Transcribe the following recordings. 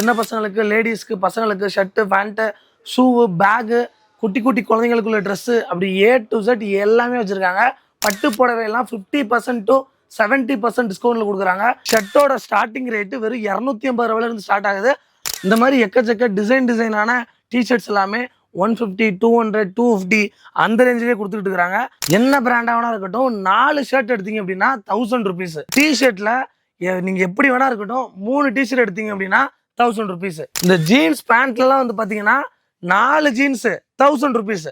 சின்ன பசங்களுக்கு லேடிஸ்க்கு பசங்களுக்கு ஷர்ட்டு பேண்ட்டு ஷூவு பேகு குட்டி குட்டி குழந்தைங்களுக்குள்ள ட்ரெஸ்ஸு அப்படி ஏ டு செட் எல்லாமே வச்சுருக்காங்க. பட்டு புடவை எல்லாம் fifty percent to seventy percent டிஸ்கவுண்ட்டில் கொடுக்குறாங்க. ஷர்ட்டோட ஸ்டார்டிங் ரேட்டு வெறும் இரநூத்தி ஐம்பது ரூபாயிலேருந்து ஸ்டார்ட் ஆகுது. இந்த மாதிரி எக்கச்சக்க டிசைன் டிசைனான டிஷர்ட்ஸ் எல்லாமே one fifty two hundred two fifty அந்த ரேஞ்சிலே கொடுத்துட்டு இருக்கிறாங்க. என்ன பிராண்டாக வேணா இருக்கட்டும் நாலு ஷர்ட் எடுத்தீங்க அப்படின்னா தௌசண்ட் ருபீஸ் டிஷர்ட்டில் நீங்கள் எப்படி வேணா இருக்கட்டும் மூணு டிஷர்ட் எடுத்தீங்க அப்படின்னா தௌசண்ட் ருபீஸ் இந்த ஜீன்ஸ் பேண்ட்லலாம் வந்து பார்த்தீங்கன்னா நாலு ஜீன்ஸு தௌசண்ட் ருபீஸ்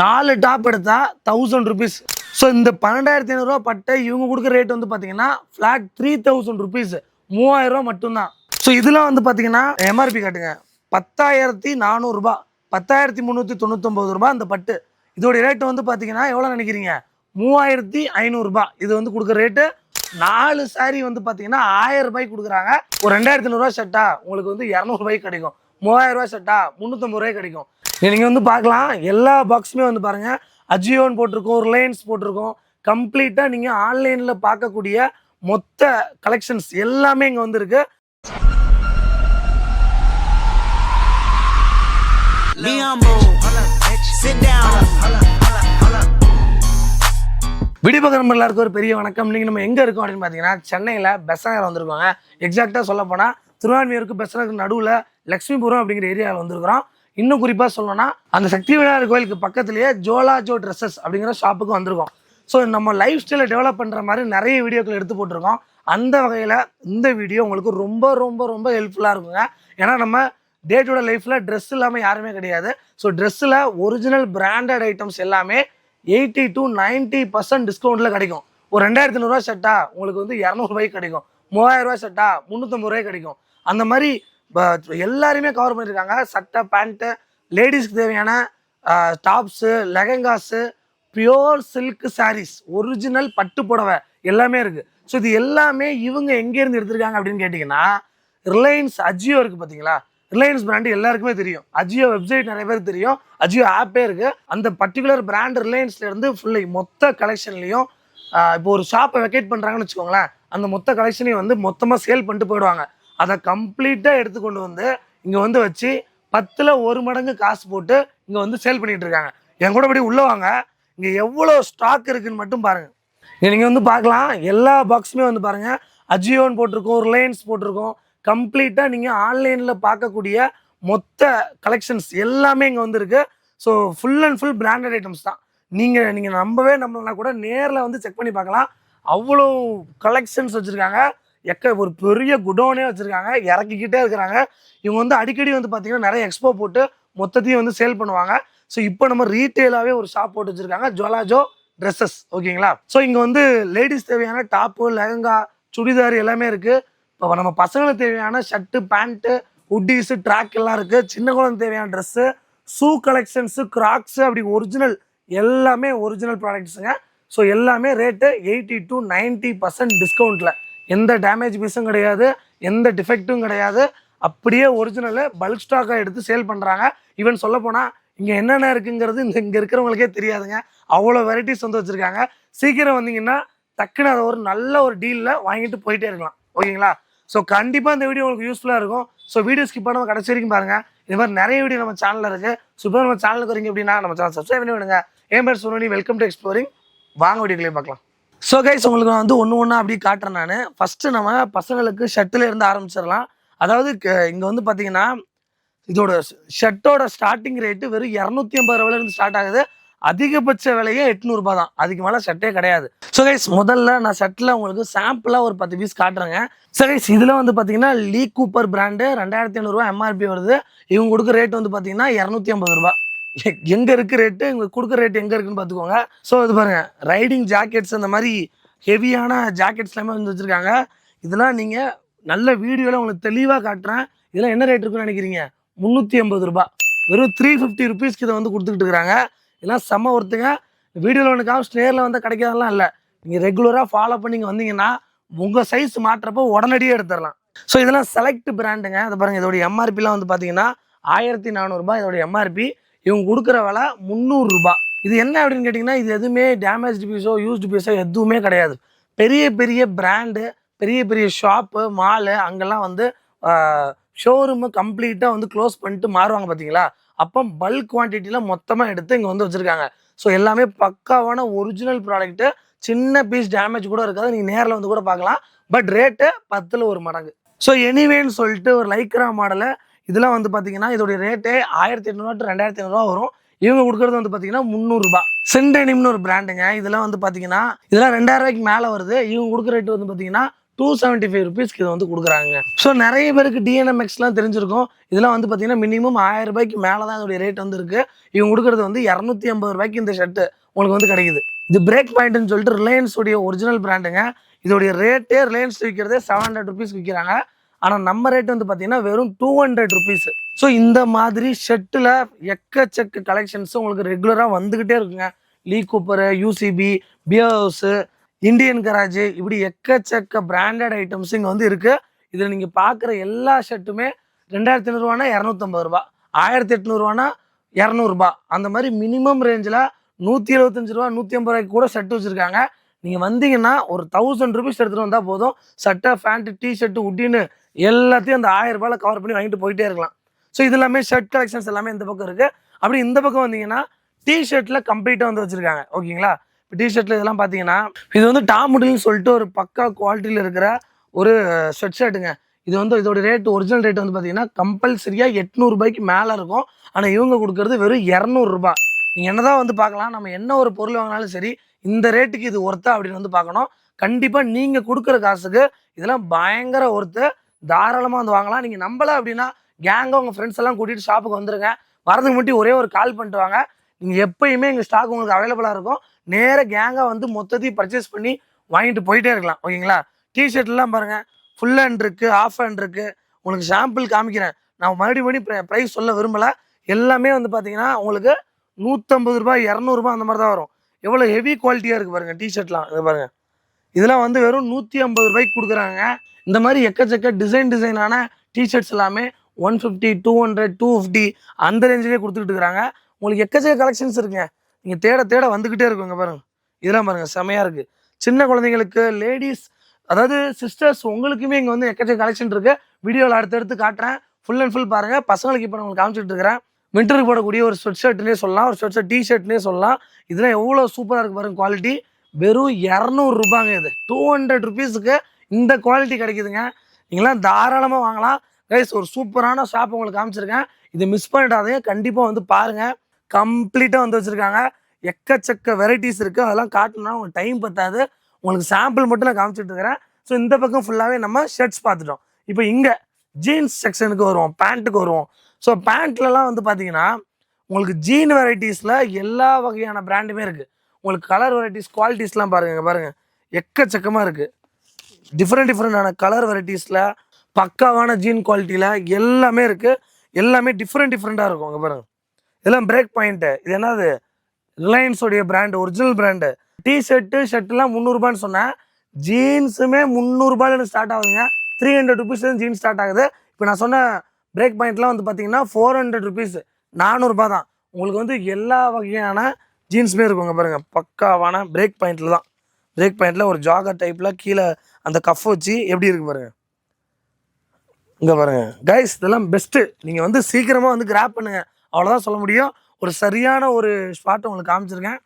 நாலு டாப் எடுத்தா தௌசண்ட் ருபீஸ் ஸோ இந்த பன்னெண்டாயிரத்தி ஐநூறுரூவா பட்டை இவங்க கொடுக்குற ரேட் வந்து பார்த்தீங்கன்னா ஃப்ளாட் த்ரீ தௌசண்ட் ருபீஸ் மூவாயிரம் ரூபா மட்டும்தான். ஸோ இதெல்லாம் வந்து பார்த்தீங்கன்னா எம்ஆர்பி காட்டுங்க. பத்தாயிரத்தி நானூறுரூபா பத்தாயிரத்தி முந்நூற்றி தொண்ணூத்தொம்பது ரூபாய் அந்த பட்டு. இதோடைய ரேட்டு வந்து பார்த்தீங்கன்னா எவ்வளோ நினைக்கிறீங்க? மூவாயிரத்தி ஐநூறுரூபா இது வந்து கொடுக்குற ரேட்டு நாலு சாரி வந்து பார்த்தீங்கன்னா ஆயிரம் ரூபாய்க்கு கொடுக்குறாங்க. ஒரு ரெண்டாயிரத்தி நூறுரூவா ஷர்ட்டா உங்களுக்கு வந்து இரநூறுபாய்க்கு கிடைக்கும். மூவாயிரம் ரூபாய் ஷர்ட்டா முந்நூற்றம்பது ரூபாய்க்கு கிடைக்கும். நீங்கள் வந்து பார்க்கலாம். எல்லா பாக்ஸுமே வந்து பாருங்கள் அஜியோன்னு போட்டிருக்கோம் ரிலையன்ஸ் போட்டிருக்கோம். கம்ப்ளீட்டாக நீங்கள் ஆன்லைனில் பார்க்கக்கூடிய மொத்த கலெக்ஷன்ஸ் எல்லாமே இங்கே வந்துருக்கு. Be. Sit down. விடிபக எல்லாருக்கும் ஒரு பெரிய வணக்கம். நீங்கள் நம்ம எங்கே இருக்கோம் அப்படின்னு பார்த்தீங்கன்னா சென்னையில் பெசநகர் வந்திருக்கோங்க. எக்ஸாக்டாக சொல்ல போனால் திருவான்மையூருக்கு பெசநகருக்கு நடுவில் லக்ஷ்மிபுரம் அப்படிங்கிற ஏரியாவில் வந்திருக்கிறோம். இன்னும் குறிப்பாக சொல்லணும்னா அந்த சக்தி விநாயகர் கோயிலுக்கு பக்கத்துலேயே ஜோலா ஜோ ட்ரெஸ்ஸஸ் அப்படிங்கிற ஷாப்புக்கு வந்திருக்கோம். ஸோ நம்ம லைஃப் ஸ்டைலை டெவலப் பண்ணுற மாதிரி நிறைய வீடியோக்கள் எடுத்து போட்டிருக்கோம். அந்த வகையில் இந்த வீடியோ உங்களுக்கு ரொம்ப ரொம்ப ரொம்ப ஹெல்ப்ஃபுல்லாக இருக்குங்க. ஏன்னா நம்ம டே டு டே லைஃப்பில் ட்ரெஸ் இல்லாமல் யாருமே கிடையாது. ஸோ ட்ரெஸ்ஸில் ஒரிஜினல் பிராண்டட் ஐட்டம்ஸ் எல்லாமே எயிட்டி டு நைன்ட்டி பர்சன்ட் டிஸ்கவுண்ட்டில் கிடைக்கும். ஒரு ரெண்டாயிரத்தி நூறுரூவா ஷர்ட்டா உங்களுக்கு வந்து இரநூறுபாய்க்கு கிடைக்கும். மூவாயிரம் ரூபாய் ஷர்ட்டா முந்நூற்றம்பது ரூபாய்க்கு கிடைக்கும். அந்த மாதிரி எல்லாருமே கவர் பண்ணியிருக்காங்க சட்டை பேண்ட்டு லேடிஸ்க்கு தேவையான tops lehengas pure silk saris original பட்டு புடவை எல்லாமே இருக்குது ஸோ இது எல்லாமே இவங்க எங்கேருந்து எடுத்திருக்காங்க அப்படின்னு கேட்டிங்கன்னா ரிலையன்ஸ் அஜியோ இருக்குது பார்த்தீங்களா ரிலையன்ஸ் பிராண்டு எல்லாருக்குமே தெரியும். அஜியோ வெப்சைட் நிறைய பேர் தெரியும். அஜியோ ஆப்பே இருக்கு. அந்த பர்டிகுலர் பிராண்ட் ரிலையன்ஸ்ல இருந்து ஃபுல்லி மொத்த கலெக்ஷன்லையும் இப்போ ஒரு ஷாப்பை வெக்கேட் பண்றாங்கன்னு வச்சுக்கோங்களேன். அந்த மொத்த கலெக்ஷனையும் வந்து மொத்தமாக சேல் பண்ணிட்டு போயிடுவாங்க. அதை கம்ப்ளீட்டாக எடுத்து கொண்டு வந்து இங்கே வந்து வச்சு பத்தில் ஒரு மடங்கு காசு போட்டு இங்கே வந்து சேல் பண்ணிட்டு இருக்காங்க. என் கூட அப்படி உள்ள வாங்க. இங்கே எவ்வளோ ஸ்டாக் இருக்குன்னு மட்டும் பாருங்க. நீங்கள் வந்து பார்க்கலாம். எல்லா பாக்ஸுமே வந்து பாருங்க. அஜியோன்னு போட்டிருக்கோம் ரிலையன்ஸ் போட்டிருக்கோம். கம்ப்ளீட்டாக நீங்கள் ஆன்லைனில் பார்க்கக்கூடிய மொத்த கலெக்ஷன்ஸ் எல்லாமே இங்கே வந்துருக்கு. So full and full branded items தான். நீங்கள் நீங்கள் நம்பவே நம்பலனா கூட நேரில் வந்து செக் பண்ணி பார்க்கலாம். அவ்வளோ கலெக்ஷன்ஸ் வச்சுருக்காங்க. எக்க ஒரு பெரிய குடோனே வச்சுருக்காங்க. இறக்கிக்கிட்டே இருக்கிறாங்க. இவங்க வந்து அடிக்கடி வந்து பார்த்தீங்கன்னா நிறைய எக்ஸ்போ போட்டு மொத்தத்தையும் வந்து சேல் பண்ணுவாங்க. ஸோ இப்போ நம்ம ரீட்டெயிலாகவே ஒரு ஷாப் போட்டு வச்சுருக்காங்க. ஜோலாஜோ ட்ரெஸ்ஸஸ் ஓகேங்களா ஸோ இங்கே வந்து லேடிஸ் தேவையான டாப்பு லெஹங்கா சுடிதார் எல்லாமே இருக்குது இப்போ நம்ம பசங்களுக்கு தேவையான ஷர்ட்டு பேண்ட்டு ஹுட்டிஸு ட்ராக் எல்லாம் இருக்குது சின்ன குழந்தை தேவையான ட்ரெஸ்ஸு ஷூ கலெக்ஷன்ஸு கிராக்ஸு அப்படி ஒரிஜினல் எல்லாமே ஒரிஜினல் ப்ராடக்ட்ஸுங்க ஸோ எல்லாமே rate eighty to ninety percent டிஸ்கவுண்ட்டில் எந்த டேமேஜ் பீஸும் கிடையாது எந்த டிஃபெக்ட்டும் கிடையாது. அப்படியே ஒரிஜினலு பல்க் ஸ்டாக்காக எடுத்து சேல் பண்ணுறாங்க ஈவன் சொல்ல போனால் இங்கே என்னென்ன இருக்குங்கிறது இந்த இங்கே இருக்கிறவங்களுக்கே தெரியாதுங்க. அவ்வளோ வெரைட்டிஸ் வந்து வச்சுருக்காங்க. சீக்கிரம் வந்தீங்கன்னா டக்குன்னு அதை ஒரு நல்ல ஒரு டீலில் வாங்கிட்டு போயிட்டே இருக்கலாம். ஓகேங்களா? ஸோ கண்டிப்பாக இந்த வீடியோ உங்களுக்கு யூஸ்ஃபுல்லாக இருக்கும். ஸோ வீடியோ ஸ்கிப் பண்ணாமல் கடைசி வரைக்கும் பாருங்கள் இது மாதிரி நிறைய வீடியோ நம்ம சேனலில் இருக்குது ஸோ இப்போ நம்ம சேனலுக்கு வரீங்க அப்படின்னா நம்ம சேனல் சப்ஸ்கிரைப் பண்ணி விடுங்க. என் பேர் சொன்னி வெல்கம் டு எக்ஸ்ப்ளோரிங் வாங்க வீடியோக்களே பார்க்கலாம். ஸோ கைஸ் உங்களுக்கு நான் வந்து ஒன்று ஒன்றா அப்படி காட்டுறேன் நான். ஃபஸ்ட்டு நம்ம பசங்களுக்கு ஷர்ட்டில் இருந்து ஆரம்பிச்சிடலாம். அதாவது இங்கே வந்து பார்த்தீங்கன்னா இதோட ஷர்ட்டோட ஸ்டார்டிங் ரேட்டு வெறும் இரநூத்தி ஐம்பது ரூபாயிலேருந்து ஸ்டார்ட் ஆகுது. அதிகபட்ச விலையே எட்நூறுபா தான். அதுக்கு மேலே ஷர்ட்டே கிடையாது. ஸோ கைஸ் முதல்ல நான் ஷர்ட்டில் உங்களுக்கு சாம்பிளாக ஒரு பத்து பீஸ் காட்டுறேங்க. ஸோ கைஸ் இதில் வந்து பார்த்தீங்கன்னா லீ கூப்பர் பிராண்டு ரெண்டாயிரத்தி ஐநூறுரூவா எம்ஆர்பி வருது. இவங்க கொடுக்குற ரேட் வந்து பார்த்தீங்கன்னா இரநூத்தி ஐம்பது ரூபா எங்கே எங்க இருக்கு ரேட்டு இவங்க கொடுக்குற ரேட் எங்கே இருக்குன்னு பார்த்துக்கோங்க ஸோ இது பாருங்கள் ரைடிங் ஜாக்கெட்ஸ் அந்த மாதிரி ஹெவியான ஜாக்கெட்ஸ் எல்லாமே வந்து வச்சுருக்காங்க. இதெல்லாம் நீங்கள் நல்ல வீடியோவில் உங்களுக்கு தெளிவாக காட்டுறேன். இதெல்லாம் என்ன ரேட் இருக்குன்னு நினைக்கிறீங்க? முந்நூற்றி ஐம்பது ரூபா வெறும் த்ரீ ஃபிஃப்டி ருபீஸ்க்கு இதை வந்து கொடுத்துக்கிட்டு இருக்கிறாங்க இதெல்லாம் செம்ம ஒருத்துங்க. வீடியோவில் ஒன்று காமிச்சு நேரில் வந்து கிடைக்காதெல்லாம் இல்லை. நீங்கள் ரெகுலராக ஃபாலோ பண்ணி இங்க வந்தீங்கன்னா உங்கள் சைஸ் மாட்டுறப்போ உடனடியே எடுத்துடலாம். ஸோ இதெல்லாம் செலக்ட் பிராண்டுங்க அது பாருங்க இதோட எம்ஆர்பிலாம் வந்து பார்த்தீங்கன்னா ஆயிரத்தி நானூறுபா இதோட எம்ஆர்பி இவங்க கொடுக்குற விலை முந்நூறுரூபா இது என்ன அப்படின்னு கேட்டிங்கன்னா இது எதுவுமே டேமேஜ் பீஸோ யூஸ்டு பீஸோ எதுவுமே கிடையாது. பெரிய பெரிய பிராண்டு பெரிய பெரிய ஷாப்பு மாலு அங்கெல்லாம் வந்து ஷோரூமு கம்ப்ளீட்டாக வந்து க்ளோஸ் பண்ணிட்டு மாறுவாங்க பார்த்தீங்களா அப்போ பல்க் குவான்டிட்டியில் மொத்தமாக எடுத்து இங்கே வந்து வச்சுருக்காங்க. ஸோ எல்லாமே பக்காவான ஒரிஜினல் ப்ராடக்ட்டு சின்ன பீஸ் டேமேஜ் கூட இருக்காது. நீங்கள் நேரில் வந்து கூட பார்க்கலாம். பட் ரேட்டு பத்தில் ஒரு மடங்கு. ஸோ எனிவேன்னு சொல்லிட்டு ஒரு லைக்ரா மாடலை இதெல்லாம் வந்து பார்த்தீங்கன்னா இதோடைய ரேட்டே ஆயிரத்தி எட்நூறுவா டு ரெண்டாயிரத்தி ஐநூறுவா வரும். இவங்க கொடுக்குறது வந்து பார்த்தீங்கன்னா முந்நூறுரூபா சென்டெனிம்னு ஒரு பிராண்டுங்க இதெல்லாம் வந்து பார்த்தீங்கன்னா இதெல்லாம் ரெண்டாயிரம் ரூபாய்க்கு மேலே வருது. இவங்க கொடுக்குற ரேட் வந்து பார்த்தீங்கன்னா டூ செவன்ட்டி ஃபைவ் ருபீஸ்க்கு இதை வந்து கொடுக்குறாங்க. ஸோ நிறைய பேருக்கு டிஎன்எம்எக்ஸ்லாம் தெரிஞ்சிருக்கும். இதெல்லாம் வந்து பார்த்தீங்கன்னா மினிமம் ஆயிரம் ரூபாய்க்கு மேலே தான் இதோடைய ரேட் வந்து இருக்கு. இவங்க கொடுக்குறது வந்து இரநூத்தி ஐம்பது ரூபாய்க்கு இந்த ஷர்ட்டு உங்களுக்கு வந்து கிடைக்குது. இது பிரேக் பாயிண்ட்னு சொல்லிட்டு ரிலையன்ஸுடைய ஒரிஜினல் பிராண்டுங்க இதோடைய ரேட்டே ரிலையன்ஸ் விற்கிறதே செவன் ஹண்ட்ரட் ருபீஸ் விற்கிறாங்க ஆனால் நம்ம ரேட் வந்து பார்த்தீங்கன்னா வெறும் டூ ஹண்ட்ரட் ருபீஸ் ஸோ இந்த மாதிரி ஷர்ட்டில் எக்கச்சக்க கலெக்ஷன்ஸும் உங்களுக்கு ரெகுலராக வந்துக்கிட்டே இருக்குங்க. Lee Cooper UCB Bear House Indian garage இப்படி எக்கச்சக்க பிராண்டட் ஐட்டம்ஸ் இங்கே வந்து இருக்குது இதில் நீங்கள் பார்க்குற எல்லா ஷர்ட்டுமே ரெண்டாயிரத்தி ஐநூறுரூவானா இரநூத்தம்பது ரூபா ஆயிரத்தி எட்நூறுவானா இரநூறுபா. அந்த மாதிரி மினிமம் ரேஞ்சில் நூற்றி எழுபத்தஞ்சு ரூபா நூற்றி ஐம்பது ரூபாய்க்கு கூட ஷர்ட் வச்சுருக்காங்க. நீங்கள் வந்தீங்கன்னா ஒரு தௌசண்ட் ருபீஸ் எடுத்துகிட்டு வந்தால் போதும். சட்டை ஃபேண்ட்டு டிஷர்ட்டு உட்டின்னு எல்லாத்தையும் அந்த ஆயிரம் ரூபாயில் கவர் பண்ணி வாங்கிட்டு போயிட்டே இருக்கலாம். ஸோ இது எல்லாமே ஷர்ட் கலெக்ஷன்ஸ் எல்லாமே இந்த பக்கம் இருக்குது அப்படி இந்த பக்கம் வந்தீங்கன்னா டிஷர்ட்டில் கம்ப்ளீட்டாக வந்து வச்சுருக்காங்க. ஓகேங்களா டிஷர்ட்டில் இதெல்லாம் பார்த்தீங்கன்னா இது வந்து டாமுடின்னு சொல்லிட்டு ஒரு பக்கா குவாலிட்டியில் இருக்கிற ஒரு ஸ்வெட் ஷர்ட்டுங்க இது வந்து இதோட ரேட் ஒரிஜினல் ரேட் வந்து பார்த்தீங்கன்னா கம்பல்சரியாக எட்நூறுபாய்க்கு மேலே இருக்கும். ஆனால் இவங்க கொடுக்கறது வெறும் இரநூறுபா நீங்கள் என்னதான் வந்து பார்க்கலாம் நம்ம என்ன ஒரு பொருள் வாங்கினாலும் சரி இந்த ரேட்டுக்கு இது ஒர்த்தா அப்படின்னு வந்து பார்க்கணும் கண்டிப்பாக நீங்கள் கொடுக்குற காசுக்கு இதெல்லாம் பயங்கர ஒர்த்து தாராளமாக வந்து வாங்கலாம். நீங்கள் நம்பலை அப்படின்னா கேங்காக உங்கள் ஃப்ரெண்ட்ஸ் எல்லாம் கூட்டிகிட்டு ஷாப்புக்கு வந்துருங்க. வரதுக்கு முன்னாடி ஒரே ஒரு கால் பண்ணிட்டு வாங்க. நீங்கள் எப்பயுமே எங்கள் ஸ்டாக் உங்களுக்கு அவைலபிளாக இருக்கும். நேராக கேங்காக வந்து மொத்தத்தையும் பர்ச்சேஸ் பண்ணி வாங்கிட்டு போயிட்டே இருக்கலாம். ஓகேங்களா டிஷர்ட்லாம் பாருங்கள் ஃபுல் ஹேண்ட் இருக்குது ஆஃப் ஹேண்ட் இருக்குது உங்களுக்கு சாம்பிள் காமிக்கிறேன். நான் மறுபடியும் மறுபடியும் ப்ரைஸ் சொல்ல விரும்பலை. எல்லாமே வந்து பார்த்தீங்கன்னா உங்களுக்கு நூற்றம்பது ரூபாய் இரநூறுபா அந்த மாதிரி தான் வரும் எவ்வளோ ஹெவி குவாலிட்டியாக இருக்குது பாருங்கள் டிஷர்ட்லாம் இது பாருங்கள் இதெல்லாம் வந்து வெறும் நூற்றி ஐம்பது ரூபாய்க்கு கொடுக்குறாங்க. இந்த மாதிரி எக்கச்சக்க டிசைன் டிசைனான டிஷர்ட்ஸ் எல்லாமே one fifty two hundred two fifty அந்த ரேஞ்சிலே கொடுத்துட்டு இருக்கிறாங்க. உங்களுக்கு எக்கச்சக்க கலெக்ஷன்ஸ் இருக்குங்க. நீங்கள் தேட தேட வந்துக்கிட்டே இருக்குங்க பாருங்க. இதெல்லாம் பாருங்க செமையாக இருக்குது சின்ன குழந்தைங்களுக்கு லேடிஸ் அதாவது சிஸ்டர்ஸ் உங்களுக்குமே இங்கே வந்து எக்கச்சக்க கலெக்ஷன் இருக்குது வீடியோவில் அடுத்தடுத்து காட்டுறேன். ஃபுல் அண்ட் ஃபுல் பாருங்கள் பசங்களுக்கு இப்போ நான் உங்களுக்கு காமிச்சிட்டு இருக்கிறேன். விண்டருக்கு போடக்கூடிய ஒரு ஸ்வெட் ஷர்ட்னே சொல்லலாம். ஒரு ஸ்வெட் ஷர்ட் டிஷர்ட்னே சொல்லலாம். இதெல்லாம் எவ்வளோ சூப்பராக இருக்கு பாருங்க குவாலிட்டி வெறும் இரநூறுபாங்க இது. டூ ஹண்ட்ரட் ருபீஸுக்கு இந்த குவாலிட்டி கிடைக்குதுங்க. நீங்களாம் தாராளமாக வாங்கலாம். கைஸ் ஒரு சூப்பரான ஷாப் உங்களுக்கு காமிச்சிருக்கேன். இதை மிஸ் பண்ணிடாதீங்க. கண்டிப்பாக வந்து பாருங்கள் கம்ப்ளீட்டாக வந்து வச்சுருக்காங்க. எக்கச்சக்க வெரைட்டிஸ் இருக்குது அதெல்லாம் காட்டணும்னா உங்களுக்கு டைம் பத்தாது. உங்களுக்கு சாம்பிள் மட்டும் நான் காமிச்சிட்டு இருக்கிறேன். ஸோ இந்த பக்கம் ஃபுல்லாகவே நம்ம ஷர்ட்ஸ் பார்த்துட்டோம். இப்போ இங்கே ஜீன்ஸ் செக்ஷனுக்கு வருவோம். பேண்ட்டுக்கு வருவோம். ஸோ பேண்ட்லலாம் வந்து பார்த்தீங்கன்னா உங்களுக்கு ஜீன் வெரைட்டிஸில் எல்லா வகையான பிராண்டுமே இருக்குது உங்களுக்கு கலர் வெரைட்டிஸ் குவாலிட்டிஸ்லாம் பாருங்கள் பாருங்கள் எக்கச்சக்கமாக இருக்குது டிஃப்ரெண்ட் டிஃப்ரெண்டான கலர் வெரைட்டிஸில் பக்காவான ஜீன் குவாலிட்டியில் எல்லாமே இருக்குது எல்லாமே டிஃப்ரெண்ட் டிஃப்ரெண்ட்டாக இருக்கும். அங்கே பாருங்கள் இதெல்லாம் பிரேக் பாயிண்ட்டு இது என்னது? ரிலையன்ஸோடைய பிராண்டு ஒரிஜினல் பிராண்டு டிஷர்ட்டு ஷர்ட்லாம் முந்நூறுபான்னு சொன்னேன் ஜீன்ஸுமே முந்நூறுபாயில் ஸ்டார்ட் ஆகுதுங்க. த்ரீ ஹண்ட்ரட் ருபீஸ்லேருந்து ஜீன்ஸ் ஸ்டார்ட் ஆகுது. இப்போ நான் சொன்ன பிரேக் பாயிண்ட்லாம் வந்து பார்த்தீங்கன்னா ஃபோர் ஹண்ட்ரட் ருபீஸ் நானூறுபா தான். உங்களுக்கு வந்து எல்லா வகையான ஜீன்ஸுமே இருக்குங்க பாருங்கள் பக்காவான பிரேக் பாயிண்ட்டில் தான். பிரேக் பாயிண்ட்டில் ஒரு ஜாகர் டைப்பில் கீழே அந்த கஃப் வச்சு எப்படி இருக்கு பாருங்கள் இங்கே பாருங்க. கைஸ் இதெல்லாம் பெஸ்ட்டு நீங்கள் வந்து சீக்கிரமாக வந்து கிராப் பண்ணுங்கள் அவ்வளோதான் சொல்ல முடியும். ஒரு சரியான ஒரு ஸ்பாட் உங்களுக்கு காமிச்சிருக்கேன்.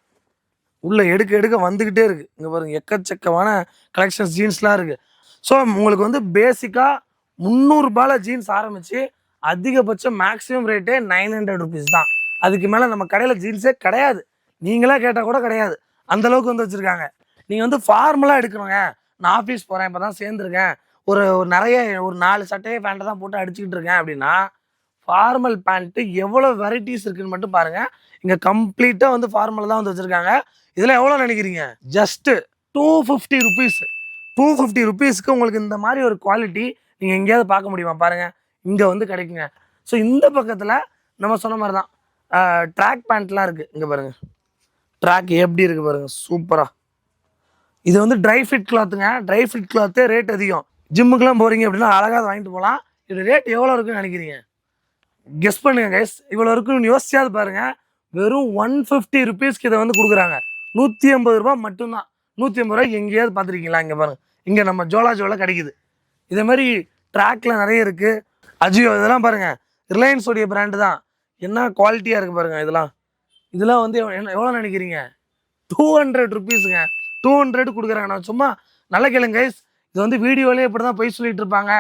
உள்ளே எடுக்க எடுக்க வந்துக்கிட்டே இருக்குது இங்கே பாருங்க எக்கச்சக்கமான கலெக்ஷன்ஸ் ஜீன்ஸ்லாம் இருக்குது ஸோ உங்களுக்கு வந்து பேசிக்காக முந்நூறுபால ஜீன்ஸ் ஆரம்பித்து அதிகபட்சம் மேக்ஸிமம் ரேட்டே நைன் ஹண்ட்ரட் ருபீஸ் தான். அதுக்கு மேலே நம்ம கடையில் ஜீன்ஸே கிடையாது. நீங்களாக கேட்டால் கூட கிடையாது. அந்தளவுக்கு வந்து வச்சுருக்காங்க. நீங்கள் வந்து ஃபார்மலாக எடுக்கணுங்க. நான் ஆஃபீஸ் போகிறேன் இப்போ தான் சேர்ந்துருக்கேன். ஒரு ஒரு நிறைய ஒரு நாலு சட்டையை பேண்ட்டை தான் போட்டு அடிச்சுக்கிட்டு இருக்கேன் அப்படின்னா ஃபார்மல் பேண்ட்டு எவ்வளோ வெரைட்டிஸ் இருக்குன்னு மட்டும் பாருங்கள் இங்கே கம்ப்ளீட்டாக வந்து ஃபார்மல் தான் வந்து வச்சுருக்காங்க. இதில் எவ்வளோ நினைக்கிறீங்க? Just two fifty rupees two fifty ருபீஸ்க்கு உங்களுக்கு இந்த மாதிரி ஒரு குவாலிட்டி நீங்கள் எங்கேயாவது பார்க்க முடியுமா? பாருங்கள் இங்கே வந்து கிடைக்குங்க. ஸோ இந்த பக்கத்தில் நம்ம சொன்ன மாதிரி தான் ட்ராக் பேண்ட்லாம் இருக்குது இங்கே பாருங்கள் ட்ராக் எப்படி இருக்குது பாருங்கள் சூப்பராக இது வந்து ட்ரை ஃபிட் கிளாத்துங்க ட்ரை ஃபிட் கிளாத்து ரேட் அதிகம். ஜிம்முக்குலாம் போகிறீங்க அப்படின்னா அழகாக வாங்கிட்டு போகலாம். இது ரேட் எவ்வளோ இருக்குன்னு நினைக்கிறீங்க? கெஸ் பண்ணுங்க கைஸ் இவ்வளோ இருக்குன்னு யோசிச்சாது பாருங்க. வெறும் ஒன் ஃபிஃப்டி ருபீஸ்க்கு இதை வந்து கொடுக்குறாங்க. நூற்றி ஐம்பது ரூபா மட்டும்தான். நூற்றி ஐம்பது ரூபாய் எங்கேயாவது பார்த்துருக்கீங்களா? இங்கே பாருங்க. இங்கே நம்ம ஜோலா ஜோலா கிடைக்குது. இதே மாதிரி ட்ராக்ல நிறைய இருக்குது அஜியோ இதெல்லாம் பாருங்க. ரிலையன்ஸ் உடைய பிராண்டு தான். என்ன குவாலிட்டியாக இருக்கு பாருங்க இதெல்லாம். இதெல்லாம் வந்து என்ன எவ்வளோ நினைக்கிறீங்க? டூ ஹண்ட்ரட் ருபீஸுங்க டூ ஹண்ட்ரட் கொடுக்குறாங்க. நான் சும்மா நல்ல கேளுங்க கைஸ் இது வந்து வீடியோலேயே இப்படி தான் போய் சொல்லிட்டு இருப்பாங்க.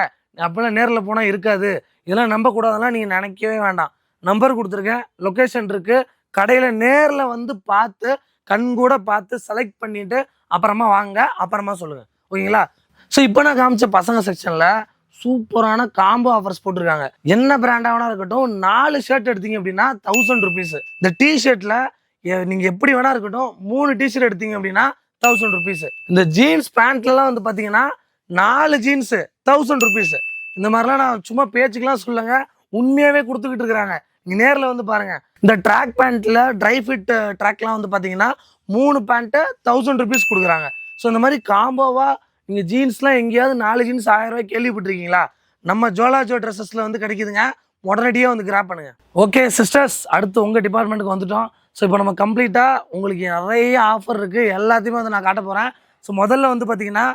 அப்போல்லாம் நேரில் போனால் இருக்காது. இதெல்லாம் நம்பக்கூடாதெல்லாம் நீங்கள் நினைக்கவே வேண்டாம். நம்பர் கொடுத்துருக்கேன். லொக்கேஷன் இருக்குது கடையில் நேரில் வந்து பார்த்து கண் கூட பார்த்து செலக்ட் பண்ணிவிட்டு அப்புறமா வாங்க அப்புறமா சொல்லுங்கள் ஓகேங்களா? ஸோ இப்போ நான் காமிச்ச பசங்க செக்ஷனில் சூப்பரான காம்போ ஆஃபர்ஸ் போட்டிருக்காங்க. என்ன பிராண்டாக இருக்கட்டும் நாலு ஷர்ட் எடுத்தீங்க அப்படின்னா தௌசண்ட் ருபீஸ் இந்த டிஷர்ட்டில் நீங்கள் எப்படி வேணா இருக்கட்டும் மூணு டிஷர்ட் எடுத்தீங்க அப்படின்னா தௌசண்ட் ருபீஸ் இந்த ஜீன்ஸ் பேண்ட்லலாம் வந்து பார்த்தீங்கன்னா நாலு ஜீன்ஸு தௌசண்ட் ருபீஸ் இந்த மாதிரிலாம் நான் சும்மா பேச்சுக்கெல்லாம் சொல்லுங்க உண்மையாகவே கொடுத்துக்கிட்டு இருக்கிறாங்க. நீங்கள் நேரில் வந்து பாருங்கள் இந்த ட்ராக் பேண்ட்டில் ட்ரை ஃபிட் ட்ராக்லாம் வந்து பார்த்தீங்கன்னா மூணு பேண்ட்டு தௌசண்ட் ருபீஸ் கொடுக்குறாங்க. ஸோ இந்த மாதிரி காம்போவாக நீங்கள் ஜீன்ஸ்லாம் எங்கேயாவது நாலு ஜீன்ஸ் ஆயிரம் ரூபாய் கேள்விப்பட்டிருக்கீங்களா? நம்ம ஜோலா ஜோ ட்ரெஸ்ஸஸில் வந்து கிடைக்குதுங்க. உடனடியாக வந்து கிராப் பண்ணுங்க. ஓகே சிஸ்டர்ஸ் அடுத்து உங்கள் டிபார்ட்மெண்ட்டுக்கு வந்துட்டோம். ஸோ இப்போ நம்ம கம்ப்ளீட்டாக உங்களுக்கு நிறைய ஆஃபர் இருக்குது எல்லாத்தையுமே வந்து நான் காட்ட போகிறேன் ஸோ முதல்ல வந்து பார்த்தீங்கன்னா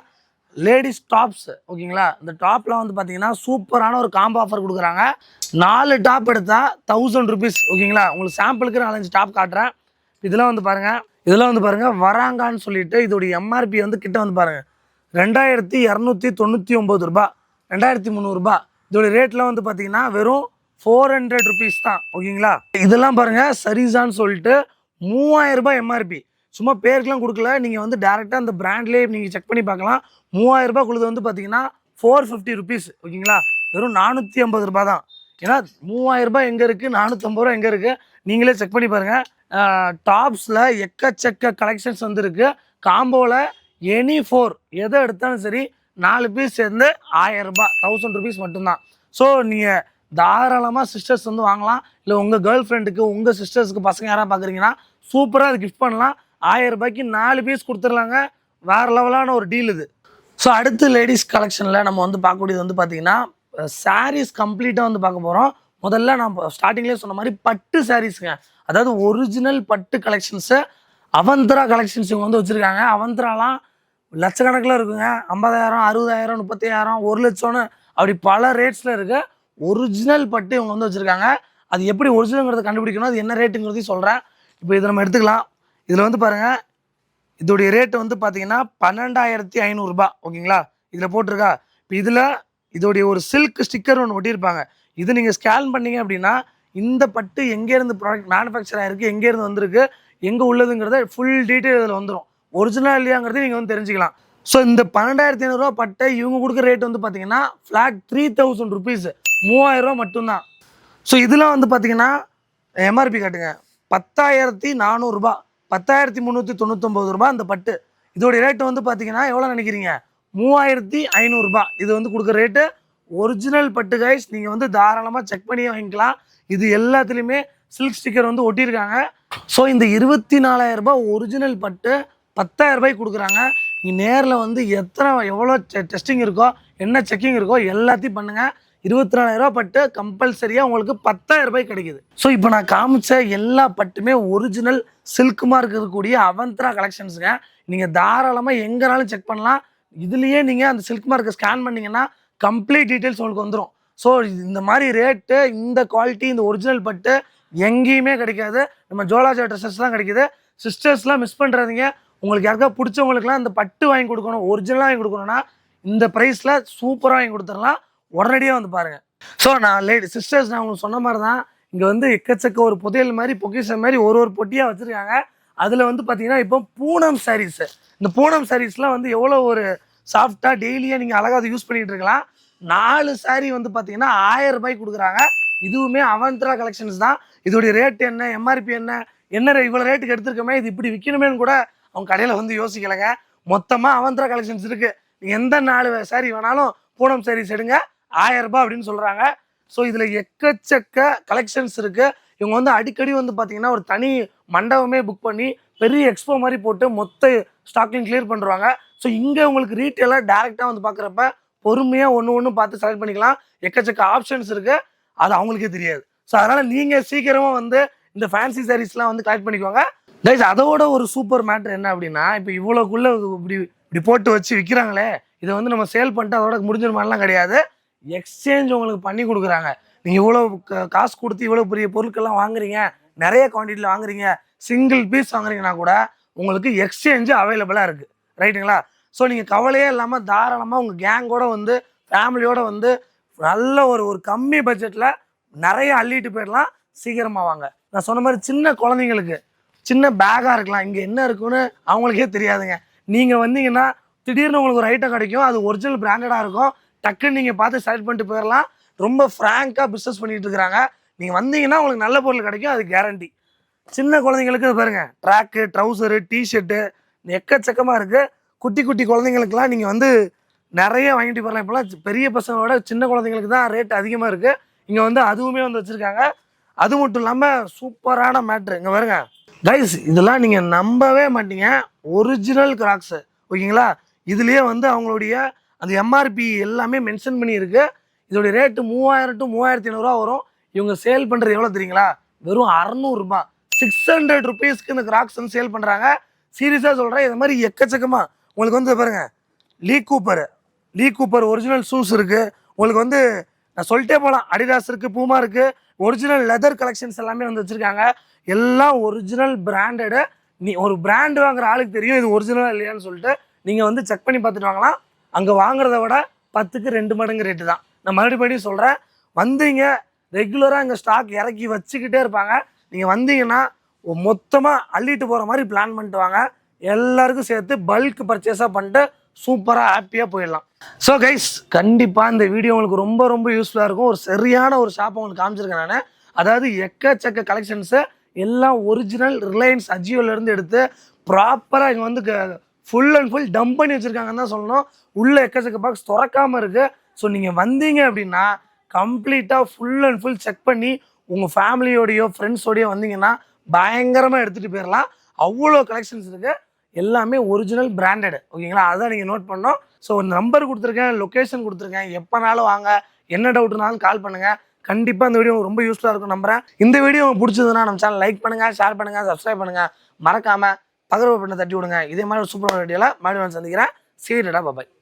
லேடிஸ் டாப்ஸ் ஓகேங்களா? இந்த டாப்பில் வந்து பார்த்தீங்கன்னா சூப்பரான ஒரு காம்போ ஆஃபர் கொடுக்குறாங்க. நாலு டாப் எடுத்தால் தௌசண்ட் ருபீஸ் ஓகேங்களா? உங்களுக்கு சாம்பிளுக்கு நாலஞ்சு டாப் காட்டுறேன். இதெல்லாம் வந்து பாருங்கள் இதெல்லாம் வந்து பாருங்கள் வராங்கான்னு சொல்லிட்டு இதோடைய எம்ஆர்பி வந்து கிட்ட வந்து பாருங்கள் ரெண்டாயிரத்தி இரநூத்தி தொண்ணூற்றி ஒம்பது ரூபா ரெண்டாயிரத்தி முந்நூறுரூபா இதோட ரேட்லாம் வந்து பார்த்தீங்கன்னா வெறும் ஃபோர் ஹண்ட்ரட் ருபீஸ் தான் ஓகேங்களா? இதெல்லாம் பாருங்கள் சரிசான்னு சொல்லிட்டு மூவாயிரம் ரூபாய் எம்ஆர்பி சும்மா பேருக்குலாம் கொடுக்கல. நீங்கள் வந்து டேரெக்டாக அந்த பிராண்ட்லேயே நீங்கள் செக் பண்ணி பார்க்கலாம். மூவாயிரம் ரூபாய் கொடுத்து வந்து பார்த்தீங்கன்னா ஃபோர் ஃபிஃப்டி ருபீஸ் ஓகேங்களா? வெறும் நானூற்றி ஐம்பது ரூபாய் தான். ஏன்னா மூவாயிரம் ரூபாய் எங்கே இருக்குது நானூற்றம்பது ரூபா எங்கே இருக்குது நீங்களே செக் பண்ணி பாருங்கள் டாப்ஸில் எக்கச்சக்க கலெக்ஷன்ஸ் வந்துருக்கு காம்போவில் எனி ஃபோர் எதை எடுத்தாலும் சரி நாலு பீஸ் சேர்ந்து ஆயிரம் ரூபாய் தௌசண்ட் ருபீஸ் மட்டும்தான். ஸோ நீங்கள் தாராளமாக சிஸ்டர்ஸ் வந்து வாங்கலாம். இல்லை உங்கள் கேர்ள் ஃப்ரெண்டுக்கு உங்கள் சிஸ்டர்ஸ்க்கு பசங்க யாராவது பார்க்குறீங்கன்னா சூப்பராக அது கிஃப்ட் பண்ணலாம். ஆயிரம் ரூபாய்க்கு நாலு பீஸ் கொடுத்துர்லாங்க வேறு லெவலான ஒரு டீல் இது. ஸோ அடுத்து லேடிஸ் கலெக்ஷனில் நம்ம வந்து பார்க்கக்கூடியது வந்து பார்த்தீங்கன்னா சாரீஸ் கம்ப்ளீட்டாக வந்து பார்க்க போகிறோம் முதல்ல நான் ஸ்டார்டிங்லேயே சொன்ன மாதிரி பட்டு சாரீஸுங்க அதாவது ஒரிஜினல் பட்டு கலெக்ஷன்ஸு அவந்தரா கலெக்ஷன்ஸ் இவங்க வந்து வச்சுருக்காங்க. அவந்தராலாம் லட்சக்கணக்கில் இருக்குங்க. ஐம்பதாயிரம் அறுபதாயிரம் முப்பத்தாயிரம் ஒரு லட்சம்னு அப்படி பல ரேட்ஸில் இருக்குது ஒரிஜினல் பட்டு இவங்க வந்து வச்சுருக்காங்க. அது எப்படி ஒரிஜினல்ங்கிறத கண்டுபிடிக்கணும் அது என்ன ரேட்டுங்கிறதையும் சொல்கிறேன் இப்போ இதை நம்ம எடுத்துக்கலாம். இதில் வந்து பாருங்கள் இதோடைய ரேட்டு வந்து பார்த்தீங்கன்னா பன்னெண்டாயிரத்தி ஐநூறுரூபா ஓகேங்களா? இதில் போட்டிருக்கா? இப்போ இதில் இதோடைய ஒரு சில்க் ஸ்டிக்கர் ஒன்று ஒட்டியிருப்பாங்க. இது நீங்கள் ஸ்கேன் பண்ணீங்க அப்படின்னா இந்த பட்டு எங்கேருந்து ப்ராடக்ட் மேனுஃபேக்சர் ஆகிருக்கு எங்கேருந்து வந்திருக்கு எங்கே உள்ளதுங்கிறத ஃபுல் டீட்டெயில் இதில் வந்துடும் ஒரிஜினல் இல்லையாங்கிறதையும் நீங்கள் வந்து தெரிஞ்சுக்கலாம். ஸோ இந்த பன்னெண்டாயிரத்தி ஐநூறுரூவா பட்டை இவங்க கொடுக்குற ரேட் வந்து பார்த்தீங்கன்னா ஃப்ளாட் த்ரீ தௌசண்ட் ருபீஸ் மூவாயிரரூவா மட்டும்தான். ஸோ இதெல்லாம் வந்து பார்த்தீங்கன்னா எம்ஆர்பி காட்டுங்க. பத்தாயிரத்தி நானூறுரூபா பத்தாயிரத்தி முந்நூற்றி தொண்ணூத்தொம்பது ரூபா அந்த பட்டு. இதோடைய ரேட்டு வந்து பார்த்தீங்கன்னா எவ்வளோ நினைக்கிறீங்க? மூவாயிரத்தி ஐநூறுரூபா இது வந்து கொடுக்குற ரேட்டு ஒரிஜினல் பட்டு கைஸ் நீங்கள் வந்து தாராளமாக செக் பண்ணி வாங்கிக்கலாம். இது எல்லாத்துலேயுமே சில்க் ஸ்டிக்கர் வந்து ஒட்டியிருக்காங்க. ஸோ இந்த இருபத்தி நாலாயிரம் ரூபாய் ஒரிஜினல் பட்டு பத்தாயிரரூபாய்க்கு கொடுக்குறாங்க. நீங்கள் நேரில் வந்து எத்தனை எவ்வளோ டெஸ்டிங் இருக்கோ என்ன செக்கிங் இருக்கோ எல்லாத்தையும் பண்ணுங்கள் இருபத்தி நாலாயிரம் ரூபாய் பட்டு கம்பல்சரியாக உங்களுக்கு பத்தாயிரம் ரூபாய் கிடைக்குது. ஸோ இப்போ நான் காமிச்ச எல்லா பட்டுமே ஒரிஜினல் சில்க் மார்க் இருக்கக்கூடிய அவந்த்ரா கலெக்ஷன்ஸுங்க நீங்கள் தாராளமாக எங்கேனாலும் செக் பண்ணலாம். இதுலேயே நீங்கள் அந்த சில்க் மார்க்கை ஸ்கேன் பண்ணிங்கன்னா கம்ப்ளீட் டீட்டெயில்ஸ் உங்களுக்கு வந்துடும் ஸோ இந்த மாதிரி ரேட்டு இந்த குவாலிட்டி இந்த ஒரிஜினல் பட்டு எங்கேயுமே கிடைக்காது. நம்ம ஜோலாஜா ட்ரெஸ்ஸஸ் தான் கிடைக்குது. சிஸ்டர்ஸ்லாம் மிஸ் பண்ணுறாதீங்க உங்களுக்கு யாருக்கா பிடிச்சவங்களுக்குலாம் இந்த பட்டு வாங்கி கொடுக்கணும் ஒரிஜினலாக வாங்கி கொடுக்கணும்னா இந்த ப்ரைஸில் சூப்பராக வாங்கி கொடுத்துடலாம். உடனடியாக வந்து பாருங்கள் ஸோ நான் லேடி சிஸ்டர்ஸ் நான் உங்களுக்கு சொன்ன மாதிரி தான் இங்கே வந்து எக்கச்சக்க ஒரு புதையல் மாதிரி பொக்கிஷன் மாதிரி ஒரு ஒரு பொட்டியாக வச்சுருக்காங்க. அதில் வந்து பார்த்தீங்கன்னா இப்போ பூனம் சாரீஸு இந்த பூனம் சாரீஸ்லாம் வந்து எவ்வளோ ஒரு சாஃப்டாக டெய்லியாக நீங்கள் அழகாக அதை யூஸ் பண்ணிகிட்டு இருக்கலாம். நாலு சாரீ வந்து பார்த்தீங்கன்னா ஆயிரம் ரூபாய்க்கு கொடுக்குறாங்க. இதுவுமே அவந்திரா கலெக்ஷன்ஸ் தான். இதோடைய ரேட் என்ன எம்ஆர்பி என்ன என்ன இவ்வளோ ரேட்டுக்கு எடுத்துருக்கோமே இது இப்படி விற்கணுமேன்னு கூட அவங்க கடையில் வந்து யோசிக்கலைங்க. மொத்தமாக அவந்திரா கலெக்ஷன்ஸ் இருக்குது நீங்கள் எந்த நாலு சாரீ வேணாலும் பூனம் சாரீஸ் எடுங்க. ஆயிரம் ரூபாய் அப்படின்னு சொல்கிறாங்க ஸோ இதில் எக்கச்சக்க கலெக்ஷன்ஸ் இருக்குது இவங்க வந்து அடிக்கடி வந்து பார்த்தீங்கன்னா ஒரு தனி மண்டபமே புக் பண்ணி பெரிய எக்ஸ்போ மாதிரி போட்டு மொத்த ஸ்டாக்கையும் கிளியர் பண்ணுறாங்க ஸோ இங்கே உங்களுக்கு ரீட்டெயிலாக டேரெக்டாக வந்து பார்க்குறப்ப பொறுமையாக ஒன்று ஒன்று பார்த்து செலக்ட் பண்ணிக்கலாம். எக்கச்சக்க ஆப்ஷன்ஸ் இருக்குது அது அவங்களுக்கே தெரியாது. ஸோ அதனால் நீங்கள் சீக்கிரமாக வந்து இந்த ஃபேன்சி சாரீஸ்லாம் வந்து கலெக்ட் பண்ணிக்குவாங்க கைஸ் அதோட ஒரு சூப்பர் மேட்ரு என்ன அப்படின்னா இப்போ இவ்வளோக்குள்ளே இப்படி இப்படி போட்டு வச்சு விற்கிறாங்களே இதை வந்து நம்ம சேல் பண்ணிட்டு அதோட முடிஞ்சிருமாலாம் கிடையாது. எக்ஸ்சேஞ்ச் உங்களுக்கு பண்ணி கொடுக்குறாங்க. நீங்கள் இவ்வளோ காசு கொடுத்து இவ்வளோ பெரிய பொருட்கள்லாம் வாங்குறீங்க நிறைய குவான்டிட்டியில் வாங்குறீங்க சிங்கிள் பீஸ் வாங்குறீங்கன்னா கூட உங்களுக்கு எக்ஸ்சேஞ்சு அவைலபிளாக இருக்குது ரைட்டுங்களா ஸோ நீங்கள் கவலையே இல்லாமல் தாராளமாக உங்கள் கேங்கோட வந்து ஃபேமிலியோடு வந்து நல்ல ஒரு ஒரு கம்மி பட்ஜெட்டில் நிறைய அள்ளிட்டு போயிடலாம். சீக்கிரமாக வாங்க. நான் சொன்ன மாதிரி சின்ன குழந்தைங்களுக்கு சின்ன பேக்காக இருக்கலாம். இங்கே என்ன இருக்குன்னு அவங்களுக்கே தெரியாதுங்க. நீங்கள் வந்தீங்கன்னா திடீர்னு உங்களுக்கு ஒரு ஐட்டம் கிடைக்கும். அது ஒரிஜினல் பிராண்டடாக இருக்கும். டக்குன்னு நீங்கள் பார்த்து செலக்ட் பண்ணிட்டு போயிடலாம் ரொம்ப ஃப்ராங்காக பிஸ்னஸ் பண்ணிகிட்டு இருக்கிறாங்க. நீங்கள் வந்தீங்கன்னா உங்களுக்கு நல்ல பொருள் கிடைக்கும் அது கேரண்டி சின்ன குழந்தைங்களுக்கு பாருங்கள் ட்ராக்கு ட்ரௌசரு டிஷர்ட்டு எக்கச்சக்கமாக இருக்குது குட்டி குட்டி குழந்தைங்களுக்குலாம் நீங்கள் வந்து நிறைய வாங்கிட்டு போகலாம் இப்போலாம் பெரிய பசங்களோட சின்ன குழந்தைங்களுக்கு தான் ரேட் அதிகமாக இருக்குது இங்கே வந்து அதுவுமே வந்து வச்சுருக்காங்க. அது மட்டும் இல்லாமல் சூப்பரான மேட்ரு இங்கே பாருங்க. கைஸ் இதெல்லாம் நீங்கள் நம்பவே மாட்டீங்க. ஒரிஜினல் கிராக்ஸு ஓகேங்களா? இதுலேயே வந்து அவங்களுடைய அந்த எம்ஆர்பி எல்லாமே மென்ஷன் பண்ணியிருக்கு. இதோடைய ரேட்டு மூவாயிரம் டு மூவாயிரத்தி ஐநூறுரூவா வரும். இவங்க சேல் பண்ணுறது எவ்வளோ தெரியுங்களா? வெறும் அறநூறுபா சிக்ஸ் ஹண்ட்ரட் ருபீஸ்க்கு இந்த கிராக்ஸ் வந்து சேல் பண்ணுறாங்க சீரியஸாக சொல்கிறேன் இது மாதிரி எக்கச்சக்கமாக உங்களுக்கு வந்து பாருங்கள் Lee Cooper Lee Cooper original shoes இருக்குது உங்களுக்கு வந்து நான் சொல்லிட்டே போகலாம் அடிடாஸ் இருக்குது பூமா இருக்குது ஒரிஜினல் லெதர் கலெக்ஷன்ஸ் எல்லாமே வந்து வச்சுருக்காங்க. எல்லாம் ஒரிஜினல் பிராண்டடு நீ ஒரு பிராண்டு வாங்குற ஆளுக்கு தெரியும் இது ஒரிஜினல் இல்லையான்னு சொல்லிட்டு நீங்கள் வந்து செக் பண்ணி பார்த்துட்டு வாங்கலாம். அங்கே வாங்குறத விட பத்துக்கு ரெண்டு மடங்கு ரேட்டு தான். நான் மறுபடியும் சொல்கிறேன் வந்தீங்க ரெகுலராக இங்கே ஸ்டாக் இறக்கி வச்சுக்கிட்டே இருப்பாங்க. நீங்கள் வந்தீங்கன்னா மொத்தமாக அள்ளிட்டு போகிற மாதிரி பிளான் பண்ணிட்டு வாங்க. எல்லாருக்கும் சேர்த்து பல்க் பர்ச்சேஸாக பண்ணிட்டு சூப்பராக ஹாப்பியாக போயிடலாம். ஸோ கைஸ் கண்டிப்பாக இந்த வீடியோ உங்களுக்கு ரொம்ப ரொம்ப யூஸ்ஃபுல்லாக இருக்கும். ஒரு சரியான ஒரு ஷாப்பை உங்களுக்கு காமிச்சிருக்கேன் நான். அதாவது எக்கச்சக்க கலெக்ஷன்ஸு எல்லாம் ஒரிஜினல் ரிலையன்ஸ் அஜியோலேருந்து எடுத்து ப்ராப்பராக இங்கே வந்து ஃபுல் அண்ட் ஃபுல் டம்ப் பண்ணி வச்சுருக்காங்கன்னு தான் சொல்லணும். உள்ளே எக்கச்சக்க பாக்ஸ் திறக்காமல் இருக்குது ஸோ நீங்கள் வந்தீங்க அப்படின்னா கம்ப்ளீட்டாக ஃபுல் அண்ட் ஃபுல் செக் பண்ணி உங்கள் ஃபேமிலியோடையோ ஃப்ரெண்ட்ஸோடையோ வந்தீங்கன்னா பயங்கரமாக எடுத்துகிட்டு போயிடலாம் அவ்வளோ கலெக்ஷன்ஸ் இருக்குது எல்லாமே ஒரிஜினல் பிராண்டடு ஓகேங்களா? அதான் நீங்கள் நோட் பண்ணோம் ஸோ நம்பர் கொடுத்துருக்கேன் லொக்கேஷன் கொடுத்துருக்கேன். எப்போனாலும் வாங்க. என்ன டவுட்னாலும் கால் பண்ணுங்கள் கண்டிப்பாக இந்த வீடியோ ரொம்ப யூஸ்ஃபுல்லாக இருக்கும் நம்புகிறேன் இந்த வீடியோ பிடிச்சதுன்னா நம்ம சேனல் லைக் பண்ணுங்கள் ஷேர் பண்ணுங்கள் சப்ஸ்கிரைப் பண்ணுங்கள் மறக்காமல் பகிர்வு பண்ண தட்டி விடுங்க. இதே மாதிரி ஒரு சூப்பரான வீடியோவில் மறுபடியும் சந்திக்கிறேன். சீரடா பாபாய்